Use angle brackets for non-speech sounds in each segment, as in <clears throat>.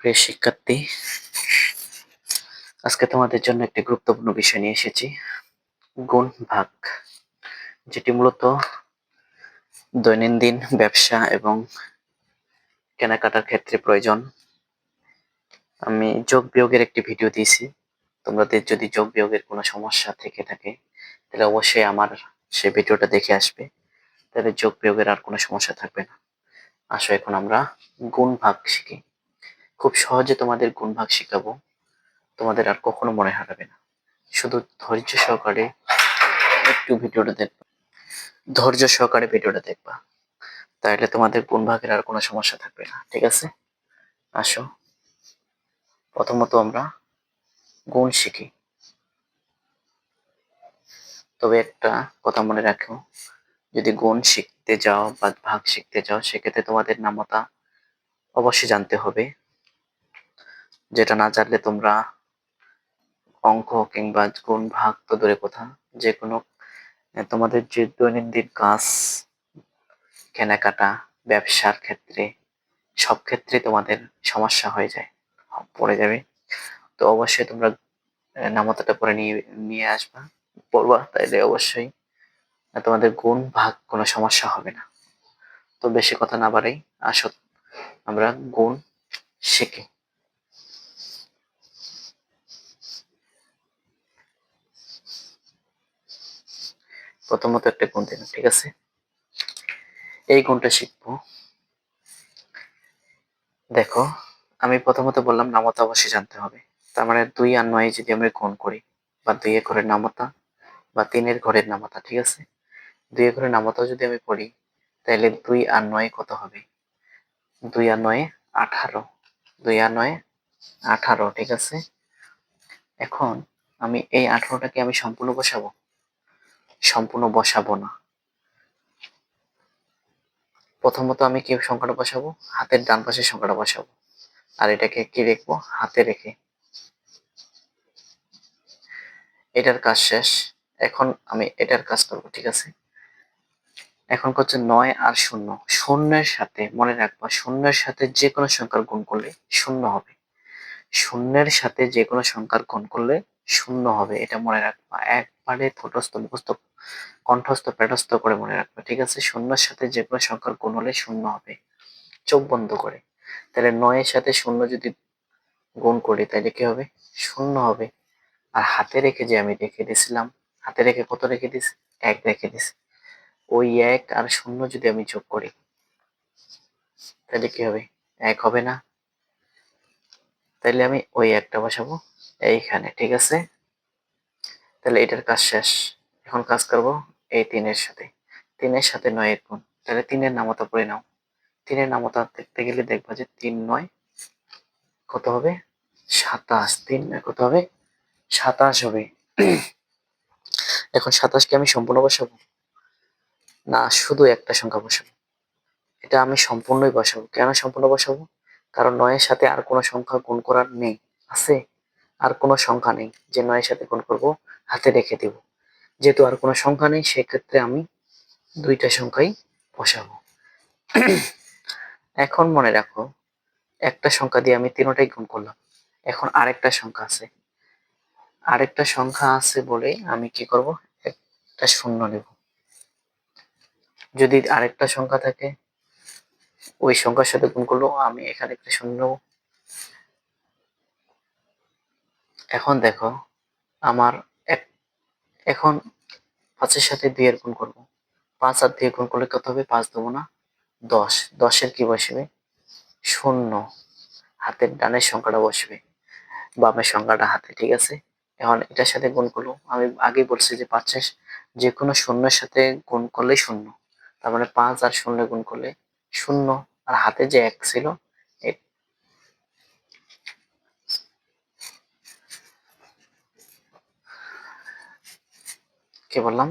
প্রিয় শিক্ষার্থী, আজকে তোমাদের জন্য একটি গুরুত্বপূর্ণ বিষয় নিয়ে এসেছি, গুণ ভাগ, যেটি মূলত দৈনন্দিন ব্যবসা এবং কেনাকাটার ক্ষেত্রে প্রয়োজন। আমি যোগ বিয়োগের একটি ভিডিও দিয়েছি, তোমাদের যদি যোগ বিয়োগের কোনো সমস্যা থেকে থাকে, তাহলে অবশ্যই আমার সে ভিডিওটা দেখে আসবে, তাহলে যোগ বিয়োগের আর কোনো সমস্যা থাকবে না। আসো এখন আমরা গুণ ভাগ শিখি। খুব সহজে তোমাদের গুণ ভাগ শিখাবো। তোমাদের আর কখনো মনে হারাবে না। শুধু ধৈর্য সহকারে একটু ভিডিওটা দেখবা। ধৈর্য সহকারে ভিডিওটা দেখবা। তাহলে তোমাদের গুণ ভাগের আর কোনো সমস্যা থাকবে না, ঠিক আছে? আসো। প্রথমত আমরা গুণ শিখি। তবে একটা কথা মনে রাখো, যদি গুণ শিখতে যাও বা ভাগ শিখতে যাও, সেক্ষেত্রে তোমাদের নামতা অবশ্যই জানতে হবে। যেটা না জানলে তোমরা অঙ্ক কিংবা গুণ ভাগ তো দূরে কথা যে কোনো তোমাদের যে দৈনন্দিন কাজ, কেনাকাটা, ব্যবসার ক্ষেত্রে, সব ক্ষেত্রে তোমাদের সমস্যা হয়ে যায়, পড়ে যাবে। তো অবশ্যই তোমরা নামতাটা পরে নিয়ে নিয়ে আসবা, পড়বা তাইলে অবশ্যই তোমাদের গুণ ভাগ কোনো সমস্যা হবে না। তো বেশি কথা না বাড়াই, আসো, আমরা গুণ শিখি। প্রথমত একটা গুণ দিন ঠিক আছে? এই গুণটা শিখব। দেখো, আমি প্রথমত বললাম নামতা অবশ্যই জানতে হবে। তার মানে দুই আর নয় যদি আমরা গুণ করি, বা দুই এর ঘরের নামতা, বা তিনের ঘরের নামতা, ঠিক আছে? দুই এর ঘরের নামতা যদি আমি পড়ি, তাহলে দুই আর নয় কত হবে? দুই আর নয় আঠারো। দুই আর নয় আঠারো, ঠিক আছে? এখন আমি এই আঠারোটাকে আমি সম্পূর্ণ বসাবো। সম্পূর্ণ বসাবো না। প্রথমত আমি কি সংখ্যাটা বসাবো? হাতের ডান পাশে সংখ্যাটা বসাবো। আর এটাকে কি রেখবো? হাতে রেখে। এটার কাজ শেষ। এখন আমি এটার কাজ করব, ঠিক আছে? এখন হচ্ছে নয় আর শূন্য। শূন্যের সাথে, মনে রাখবা, শূন্যের সাথে যে কোনো সংখ্যার গুণ করলে শূন্য হবে। শূন্যের সাথে যে কোনো সংখ্যার গুণ করলে শূন্য হবে, এটা মনে রাখবা। একবারে ঠোঁটস্থ মুখস্থ কণ্ঠস্থ পেটস্থ করে মনে রাখবে, ঠিক আছে? শূন্যের সাথে যে কোনো সংখ্যার গুণ হলে শূন্য হবে। চোখ বন্ধ করে। তাহলে নয়ের সাথে শূন্য যদি গুণ করি, তাহলে কি হবে? শূন্য হবে। আর হাতে রেখে যে আমি রেখে দিয়েছিলাম, হাতে রেখে কত রেখে দিছি এক রেখে দিছি ওই এক আর শূন্য যদি আমি যোগ করি, তাহলে কি হবে? এক হবে না। তাহলে আমি ওই একটা বসাবো। এইখানে, ঠিক আছে? তাহলে এটার কাজ শেষ। এখন কাজ করব এই তিনের সাথে। তিনের সাথে নয়ের গুণ। তাহলে তিনের নামতা পড়ে নাও। তিনের নামতা দেখতে গেলে দেখবা যে তিন নয়, কত হবে? সাতাশ। তিন নয় কত হবে? সাতাশ হবে। এখন সাতাশকে আমি সম্পূর্ণ বসাবো? না, শুধু একটা সংখ্যা বসাবো। এটা আমি সম্পূর্ণই বসাবো। কেন সম্পূর্ণ বসাবো? কারণ নয়ের সাথে আর কোনো সংখ্যা গুণ করার নেই। আছে? আর কোনো সংখ্যা নেই যে নয়ের সাথে গুণ করব, হাতে রেখে দেব। যেহেতু আর কোনো সংখ্যা নেই, সেক্ষেত্রে আমি দুইটা সংখ্যাই বসাবো। <clears throat> এখন মনে রাখো, একটা সংখ্যা দিয়ে আমি তিনটাই গুণ করলাম। এখন আরেকটা সংখ্যা আছে। আরেকটা সংখ্যা আছে বলে আমি কি করব? একটা শূন্য নেব। যদি আরেকটা সংখ্যা থাকে, ওই সংখ্যার সাথে গুণ করল আমি এখানে একটা শূন্য নেব এখন দেখো, আমার এক, এখন পাঁচের সাথে দুই এর গুণ করব। পাঁচ আর দিয়ে গুণ করলে কত হবে? পাঁচ দেবো না। দশ। দশের কি বসবে? শূন্য। হাতের ডানের সংখ্যাটা বসবে। বামের সংখ্যাটা হাতে, ঠিক আছে? এখন এটার সাথে গুণ করল আমি আগে বলছি যে পাঁচের যে কোনো শূন্যের সাথে গুণ করলেই শূন্য। তার মানে পাঁচ আর শূন্য গুণ করলে শূন্য। আর হাতে যে এক ছিল কি বললাম?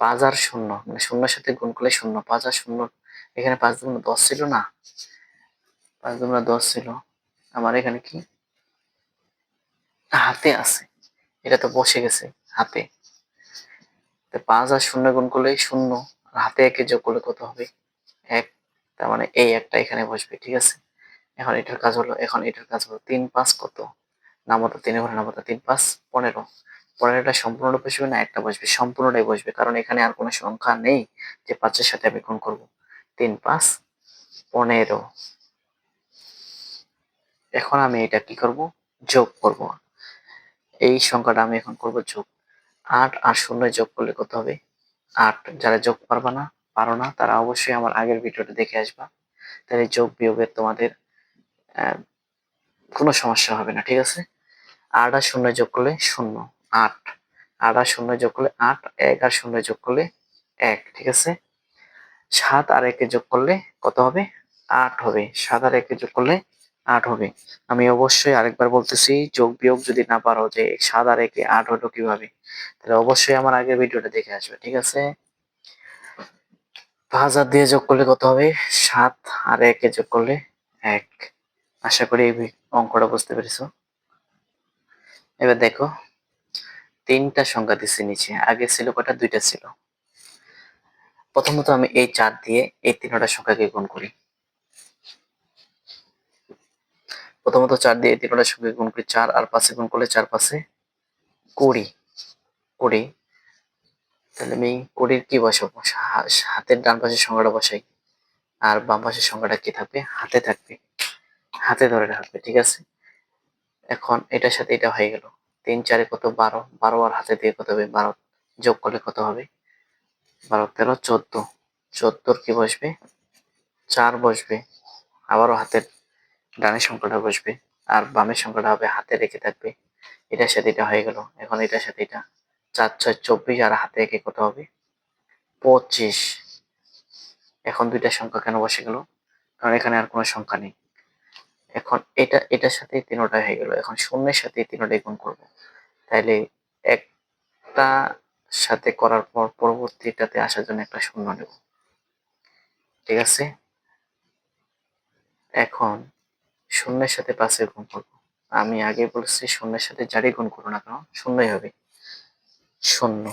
পাঁচ আর শূন্য। মানে শূন্যের সাথে গুণ করলে শূন্য। পাঁচ আর শূন্য, এখানে পাঁচ দুগুণ দশ ছিল না? পাঁচ দুগুণ দশ ছিল। আমার এখানে কি? হাতে আছে। এটা তো বসে গেছে, হাতে। পাঁচ আর শূন্য গুণ করলে শূন্য, আর হাতে একে যোগ করলে কত হবে? এক। তার মানে এই একটা এখানে বসবে, ঠিক আছে? এখন এটার কাজ হলো, এখন এটার কাজ হলো তিন পাঁচ কত? নামতা তিন ঘরে নামতা তিন পাঁচ পনেরো। পনেরোটা সম্পূর্ণ বসবে না, একটা বসবে, সম্পূর্ণটাই বসবে। কারণ এখানে আর কোনো সংখ্যা নেই যে পাঁচের সাথে আমি গুণ করব। তিন, পাঁচ, পনেরো। এখন আমি এটা কি করব? যোগ করব। এই সংখ্যাটা আমি এখন করব যোগ। আট আর শূন্য যোগ করলে কত হবে? আট। যারা যোগ পারবা না, পারো না, তারা অবশ্যই আমার আগের ভিডিওটা দেখে আসবা। তাহলে যোগ বিয়োগের তোমাদের কোনো সমস্যা হবে না, ঠিক আছে? আট আর শূন্য যোগ করলে শূন্য। আট। আট আর শূন্য যোগ করলে আট, এক আর শূন্য যোগ করলে এক, ঠিক আছে? সাত আর একে যোগ করলে কত হবে? আট হবে। সাত আর একে যোগ করলে আট হবে। আমি অবশ্যই আরেকবার বলতেছি, যোগ বিয়োগ যদি না পারো যে সাত আর একে আট হলো কীভাবে, তাহলে অবশ্যই আমার আগের ভিডিওটা দেখে আসবে, ঠিক আছে? পাঁচ হাজার দিয়ে যোগ করলে কত হবে? সাত আর একে যোগ করলে এক। আশা করি এই অঙ্কটা বুঝতে পেরেছ। এবার দেখো তিনটা সংখ্যা দিচ্ছি নিচে, আগে ছিল কটা দুইটা ছিল। প্রথমত আমি এই চার দিয়ে এই তিনটা সংখ্যাকে গুণ করি। প্রথমত চার দিয়ে তিনটা সংখ্যাকে গুণ করি চার, আর পাশে গুণ করলে চার পাশে কুড়ি। কুড়ি। তাহলে আমি কুড়ির কি বসাবো? হাতের ডান পাশের সংখ্যাটা বসাই, আর বাম পাশের সংখ্যাটা কি থাকবে? হাতে থাকবে। হাতে ধরে রাখবে, ঠিক আছে? এখন এটার সাথে এটা হয়ে গেল। তিন চারে কত? বারো। বারো আর হাতে দিয়ে কত হবে? বারো। যোগ করলে কত হবে? বারো, তেরো, চোদ্দ। চোদ্দোর কি বসবে? চার বসবে। আবারও হাতের ডানের সংখ্যাটা বসবে। আর বামের সংখ্যাটা হবে হাতে রেখে থাকবে। এটার সাথে এটা হয়ে গেল। এখন এটার সাথে এটা। চার, ছয়, চব্বিশ আর হাতে রেখে কত হবে? পঁচিশ। এখন দুইটা সংখ্যা কেন বসে গেল? কারণ এখানে আর কোনো সংখ্যা নেই। এখন এটা, এটার সাথে তিনোটা হয়ে গেল। এখন শূন্যের সাথে তিনোটাই গুণ করব। তাইলে একটা সাথে করার পর পরবর্তীটাতে আসার জন্য একটা শূন্য নেব। ঠিক আছে? এখন শূন্যের সাথে পাঁচের গুণ করব। আমি আগে বলেছি শূন্যের সাথে যারই গুণ করব না কেন, শূন্যই হবে। শূন্য।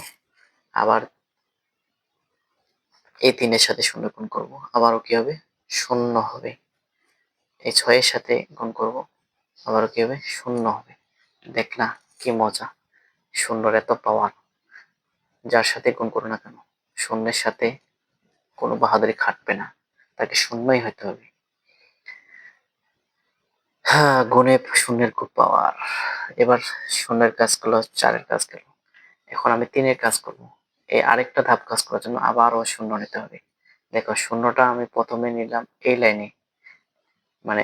আবার এই তিনের সাথে শূন্য গুণ করব। আবারও কি হবে? শূন্য হবে। এই ছয়ের সাথে গুণ করব, আবারও কি হবে? শূন্য হবে। দেখলা কি মজা। শূন্যর এত পাওয়ার যার সাথে গুণ করো না কেন? শূন্যের সাথে কোনো বাহাদুরি খাটবে না। তাকে শূন্যই হতে হবে। হ্যাঁ গুণে শূন্যের খুব পাওয়ার এবার শূন্যের কাজ করল, চারের কাজ গেল এখন আমি তিনের কাজ করব। এই আরেকটা ধাপ কাজ করার জন্য আবারও শূন্য নিতে হবে। দেখো, শূন্যটা আমি প্রথমে নিলাম এই লাইনে মানে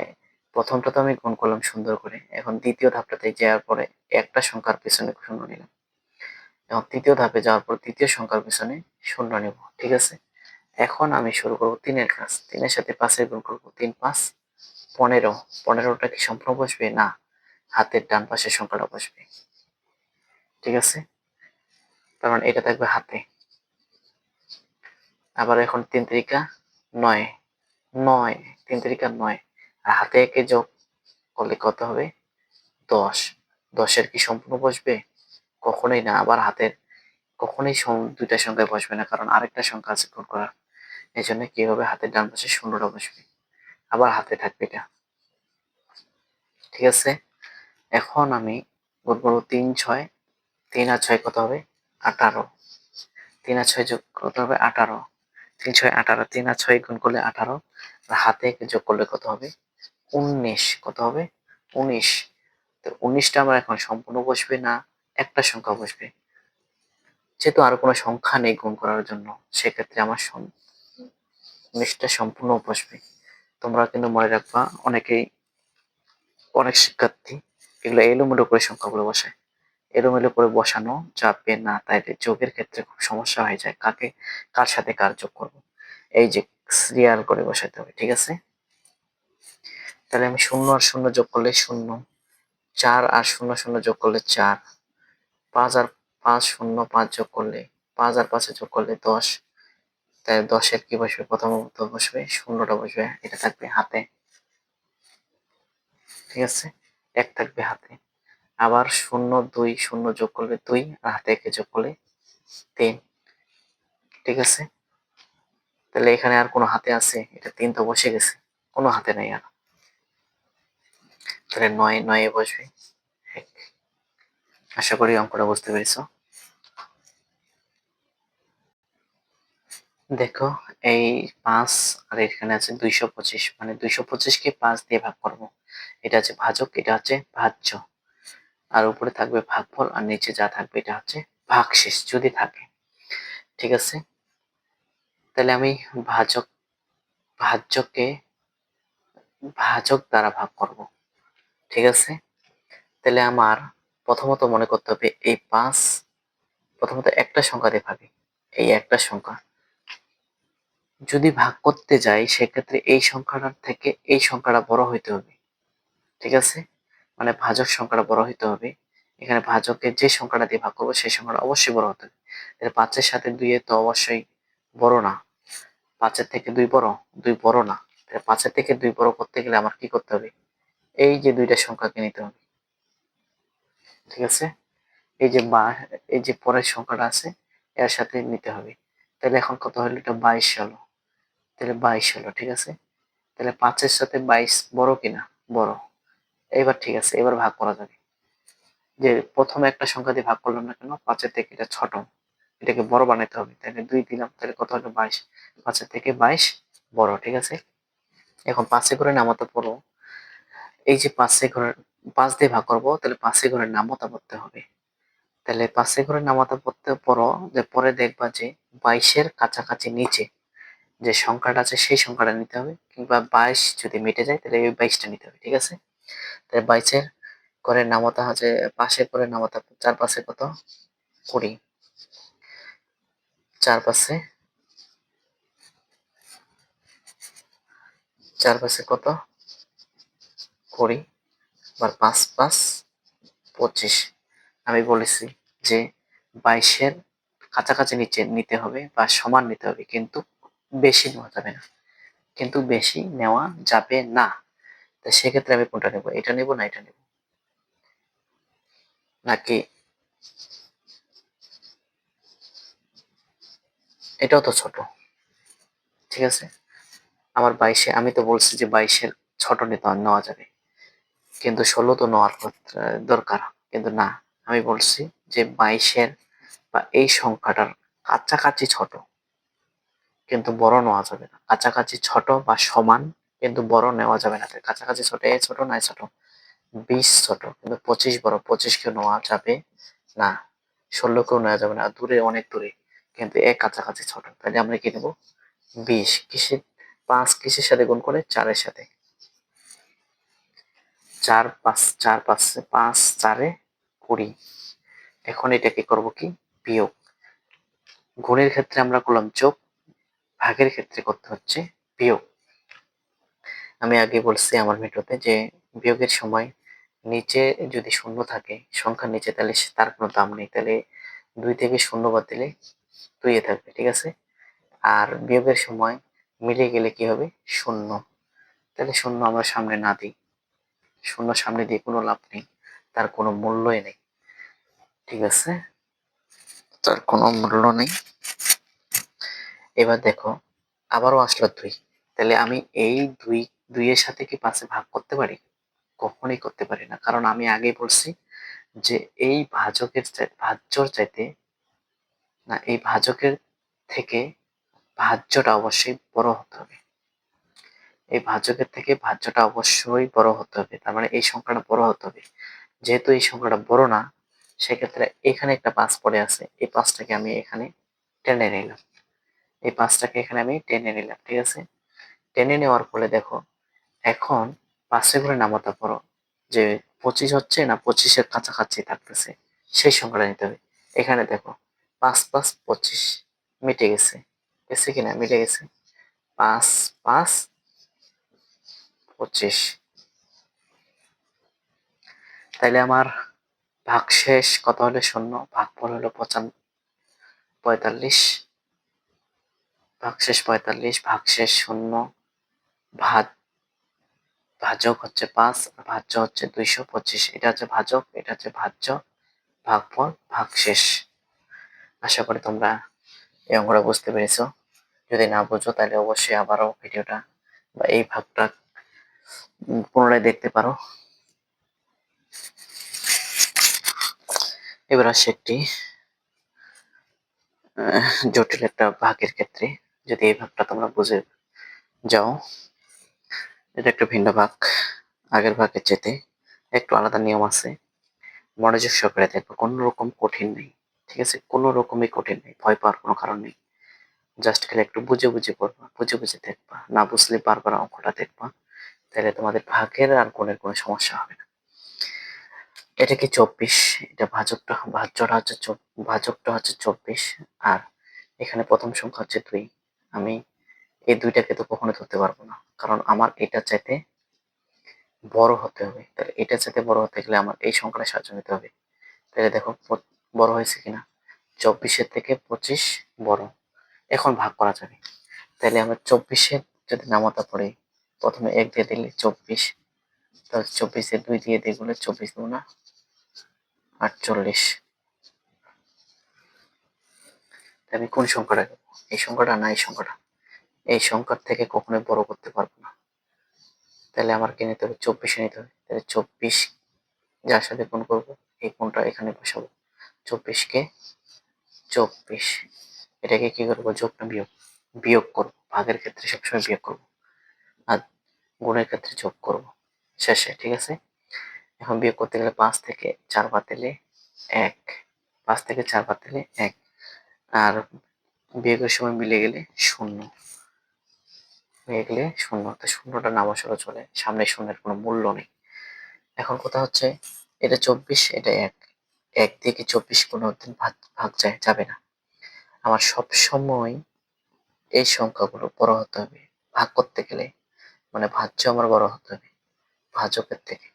প্রথমটা তো আমি গুণ করলাম সুন্দর করে, এখন দ্বিতীয় ধাপটাতে যাওয়ার পরে একটা সংখ্যার পিছনে শূন্য নিলাম। এখন তৃতীয় ধাপে যাওয়ার পর তৃতীয় সংখ্যার পিছনে শূন্য নেব, ঠিক আছে? এখন আমি শুরু করব তিনের কাজ, তিনের সাথে পাঁচের গুণ করব তিন পাঁচ, পনেরো, পনেরোটা কি সম্পূর্ণ বসবে? না, হাতের ডান পাশের সংখ্যাটা বসবে, ঠিক আছে? কারণ এটা থাকবে হাতে। আবার এখন তিন তারিখা নয় নয়, তিন তারিখা নয় আর হাতে একে যোগ করলে কত হবে? দশ। দশের কি সম্পূর্ণ বসবে? কখনোই না। আবার হাতের কখনোই দুইটা সংখ্যায় বসবে না। কারণ আরেকটা সংখ্যা আছে গুণ করার। এই জন্য কি হবে? হাতের ডান পাশে শূন্যটা বসবে। আবার হাতে থাকবে এটা। ঠিক আছে? এখন আমি গুণ করব তিন, ছয়। তিন আর ছয় কত হবে? আঠারো। তিন আর ছয় যোগ কত হবে আঠারো। তিন, ছয়, আঠারো। তিন আর ছয় গুণ করলে আঠারো। আর হাতে যোগ করলে কত হবে? উনিশ, কত হবে? উনিশ। তো উনিশটা আমার এখন সম্পূর্ণ বসবে না, একটা সংখ্যা বসবে। যেহেতু আর কোনো সংখ্যা নেই গুণ করার জন্য, সেক্ষেত্রে আমার উনিশটা সম্পূর্ণ বসবে। তোমরা কিন্তু মনে রাখবা, অনেকেই অনেক শিক্ষার্থী এগুলো এলোমেলো করে সংখ্যাগুলো বসায়। এলোমেলো করে বসানো যাবে না, তাইলে যোগের ক্ষেত্রে খুব সমস্যা হয়ে যায়। কাকে কার সাথে কার যোগ করব? এই যে সিরিয়াল করে বসাতে হবে, ঠিক আছে? তাহলে আমি শূন্য আর শূন্য যোগ করলে শূন্য। চার আর শূন্য শূন্য যোগ করলে চার। পাঁচ আর পাঁচ শূন্য পাঁচ যোগ করলে, পাঁচ আর পাঁচে যোগ করলে দশ। তাই দশের কি বসবে? প্রথম বসবে, শূন্যটা বসবে, এটা থাকবে হাতে। ঠিক আছে? এক থাকবে হাতে। আবার শূন্য, দুই, শূন্য যোগ করলে দুই, আর হাতে একে যোগ করলে তিন। ঠিক আছে? তাহলে এখানে আর কোনো হাতে আছে? এটা তিন তো বসে গেছে। কোনো হাতে নেই আর। তাহলে নয়, নয়ে বসবে। আশা করি অঙ্কটা বুঝতে পেরেছ। দেখো, এই পাঁচ আর এখানে আছে দুইশো পঁচিশ। মানে দুইশো পঁচিশকে পাঁচ দিয়ে ভাগ করব। এটা হচ্ছে ভাজক, এটা হচ্ছে ভাজ্য। আর উপরে থাকবে ভাগফল, আর নিচে যা থাকবে এটা হচ্ছে ভাগশেষ, যদি থাকে। ঠিক আছে? তাহলে আমি ভাজক, ভাজ্যকে ভাজক দ্বারা ভাগ করব। ঠিক আছে? তাহলে আমার প্রথমত মনে করতে হবে এই পাঁচ, প্রথমত একটা সংখ্যা দিয়ে ভাবি এই একটা সংখ্যা। যদি ভাগ করতে যাই, সেক্ষেত্রে এই সংখ্যাটার থেকে এই সংখ্যাটা বড় হইতে হবে। ঠিক আছে? মানে ভাজক সংখ্যাটা বড় হইতে হবে। এখানে ভাজকের যে সংখ্যাটা দিয়ে ভাগ করব, সেই সংখ্যাটা অবশ্যই বড় হতে হবে। তাহলে পাঁচের সাথে দুইয়ে তো অবশ্যই বড় না। পাঁচের থেকে দুই বড় দুই বড় না। পাঁচের থেকে দুই বড় করতে গেলে আমার কি করতে হবে? এই যে দুইটা সংখ্যাকে নিতে হবে। ঠিক আছে? এই যে বা, এই যে পরের সংখ্যাটা আছে, এর সাথে নিতে হবে। তাহলে এখন কত হলো? এটা বাইশ হলো। তাহলে বাইশ হলো, ঠিক আছে? তাহলে পাঁচের সাথে বাইশ বড় কিনা? বড়। এবার ঠিক আছে, এবার ভাগ করা যাবে। যে প্রথমে একটা সংখ্যা দিয়ে ভাগ করলাম না কেন? পাঁচের থেকে এটা ছোট। এটাকে বড় বানাতে হবে। তাহলে দুই দিলাম, তাহলে কত হলো? বাইশ। পাঁচের থেকে বাইশ বড়, ঠিক আছে? এখন পাঁচে করে নামাতে পড়ো এই যে পাঁচে করে পাঁচ দিয়ে ভাগ করব, তাহলে পাঁচে করে নামতা পড়তে হবে। তাহলে পাঁচে করে নামাতা পড়তে পড়ো, যে পরে দেখবা যে বাইশের কাছাকাছি নিচে যে সংখ্যাটা আছে, সেই সংখ্যাটা নিতে হবে, কিংবা বাইশ যদি মিটে যায়, তাহলে ওই বাইশটা নিতে হবে, ঠিক আছে? তাহলে বাইশের করে নামতা হচ্ছে পাশে করে নামতা চার পাশে কত? কুড়ি। চার পাশে চার পাশে কত? কুড়ি আবার পাঁচ পাঁচ, পঁচিশ। আমি বলেছি যে বাইশের কাছাকাছি নিচে নিতে হবে বা সমান নিতে হবে, কিন্তু বেশি নেওয়া যাবে না। কিন্তু বেশি নেওয়া যাবে না। তো সেক্ষেত্রে আমি কোনটা নেব? এটা নেব না এটা নেব? নাকি এটাও তো ছোট। ঠিক আছে? আমার বাইশে, আমি তো বলছি যে বাইশের ছোট নিতে নেওয়া যাবে। কিন্তু ষোলো তো নেওয়ার দরকার। কিন্তু না, আমি বলছি যে বাইশের বা এই সংখ্যাটার কাছাকাছি ছোট। কিন্তু বড় নেওয়া যাবে না। কাছাকাছি ছোট বা সমান, কিন্তু বড় নেওয়া যাবে না। কাছাকাছি ছোট, এ ছোট না ছোট। বিশ ছোট, কিন্তু পঁচিশ বড় পঁচিশকে নেওয়া যাবে না। ষোলোকেও নেওয়া যাবে না। দূরে, অনেক দূরে। কিন্তু এক কাছাকাছি ছোট। তাহলে আমরা কি নেব? বিশ। কিসের? পাঁচ কিসের সাথে গুণ করে চারের সাথে। চার পাঁচ চার পাঁচ পাঁচ, চারে কুড়ি। এখন এটাকে করব কি? বিয়োগ। গুণের ক্ষেত্রে আমরা করলাম যোগ, ভাগের ক্ষেত্রে করতে হচ্ছে বিয়োগ। আমি আগে বলছি আমার ভিডিওতে যে বিয়োগের সময় নিচে যদি শূন্য থাকে, সংখ্যার নিচে, তাহলে তার কোনো দাম নেই। তাহলে দুই থেকে শূন্য বাদ দিলে দুইয়ে থাকবে, ঠিক আছে? আর বিয়োগের সময় মিলে গেলে কি হবে? শূন্য। তাহলে শূন্য আমরা সামনে না দিই। শূন্য সামনে দিয়ে কোনো লাভ নেই। তার কোনো মূল্যই নেই। ঠিক আছে? তার কোনো মূল্য নেই। এবার দেখো, আবারও আসলো দুই। তাহলে আমি এই দুই, দুইয়ের সাথে কি পাশে ভাগ করতে পারি? কখনোই করতে পারি না। কারণ আমি আগে বলছি যে এই ভাজকের ভাজ্যর চাইতে না, এই ভাজকের থেকে ভাজ্যটা অবশ্যই বড় হতে হবে। এই ভাজকের থেকে ভাজ্যটা অবশ্যই বড় হতে হবে। তার মানে এই সংখ্যাটা বড় হতে হবে। যেহেতু এই সংখ্যাটা বড় না, সেক্ষেত্রে এখানে একটা পাঁচ পড়ে আছে। এই পাঁচটাকে আমি এখানে টেনে নিলাম। এই পাঁচটাকে এখানে আমি টেনে নিলাম, ঠিক আছে? টেনে নেওয়ার ফলে দেখো, এখন পাঁচে করে নামাতে পারো যে পঁচিশ হচ্ছে না পঁচিশের কাছাকাছি থাকতেছে, সেই সংখ্যাটা নিতে হবে। এখানে দেখো, পাঁচ পাঁচ পঁচিশ মিটে গেছে। গেছে কিনা? মিটে গেছে। পাঁচ পাঁচ পঁচিশ। তাইলে আমার ভাগশেষ কত হলে শূন্য? ভাগফল হলো পঁচান পঁয়তাল্লিশ। ভাগশেষ পঁয়তাল্লিশ ভাগশেষ শূন্য। ভাত ভাজক হচ্ছে পাঁচ ভাজ্য হচ্ছে দুইশো পঁচিশ। এটা হচ্ছে ভাজক, এটা হচ্ছে ভাজ্য। ভাগফল ভাগশেষ আশা করি তোমরা এই অঙ্কটা বুঝতে পেরেছ। যদি না বুঝো তাহলে অবশ্যই আবারও ভিডিওটা বা এই ভাগটা পুনরায় দেখতে পারো। এবার আসে একটি জটিল একটা ভাগের ক্ষেত্রে। যদি এই ভাগটা তোমরা বুঝে যাও, এটা একটা ভিন্ন ভাগ। আগের ভাগের চেতে একটু আলাদা নিয়ম আছে। মনোযোগ সহকারে দেখব কোনো রকম কঠিন নেই, ঠিক আছে? কোনো রকমই কঠিন নেই, ভয় পাওয়ার কোনো কারণ নেই। জাস্ট খেলে একটু বুঝে বুঝে করবা বুঝে বুঝে দেখবা, না বুঝলে বারবার অঙ্কটা দেখবা। তাহলে তোমাদের ভাগের আর গুণের কোনো সমস্যা হবে না। এটা কি চব্বিশ? এটা ভাজকটা, ভাজ্যটা হচ্ছে ভাজকটা হচ্ছে চব্বিশ, আর এখানে প্রথম সংখ্যা হচ্ছে দুই। আমি এই দুইটাকে তো কখনো ধরতে পারব না, কারণ আমার এটা চাইতে বড় হতে হবে। তাহলে এটা চাইতে বড় হতে গেলে আমার এই সংখ্যাটা সাহায্য নিতে হবে। তাহলে দেখো বড় হয়েছে কিনা? চব্বিশের থেকে পঁচিশ বড়। এখন ভাগ করা যাবে। তাহলে আমরা চব্বিশের যদি নামতা পড়ে প্রথমে এক দিয়ে দিলে চব্বিশ। তাহলে চব্বিশে দুই দিয়ে দিয়ে গুলো চব্বিশ গুণা আটচল্লিশ। আমি কোন সংখ্যাটা দেবো এই সংখ্যাটা না এই সংখ্যাটা? এই সংখ্যার থেকে কখনোই বড় করতে পারব না। তাহলে আমার কি নিতে হবে চব্বিশে নিতে হবে। তাহলে চব্বিশ যার সাথে কোন করব, এই কোনটা এখানে বসাবো। চব্বিশকে চব্বিশ। এটাকে কি করব? যোগ না বিয়োগ? বিয়োগ করব। ভাগের ক্ষেত্রে সবসময় বিয়োগ করব। আর গুণের ক্ষেত্রে যোগ করব। শেষে, ঠিক আছে? এখন বিয়োগ করতে গেলে পাঁচ থেকে চার বাদ দিলে এক। পাঁচ থেকে চার বাদ দিলে এক। আর বিয়োগের সময় মিলে গেলে শূন্য। হয়ে গেলে শূন্য। তো শূন্যটা নাম আসলে চলে। সামনে শূন্যের কোনো মূল্য নেই। এখন কথা হচ্ছে, এটা চব্বিশ, এটা এক। এক থেকে চব্বিশ কোনো দিন ভাগ ভাগ যায়, যাবে না। আমার সব সময় এই সংখ্যাগুলো বড় হতে হবে। ভাগ করতে গেলে মানে ভাজ্য আমার বড় হতে হবে। ভাজকের থেকে।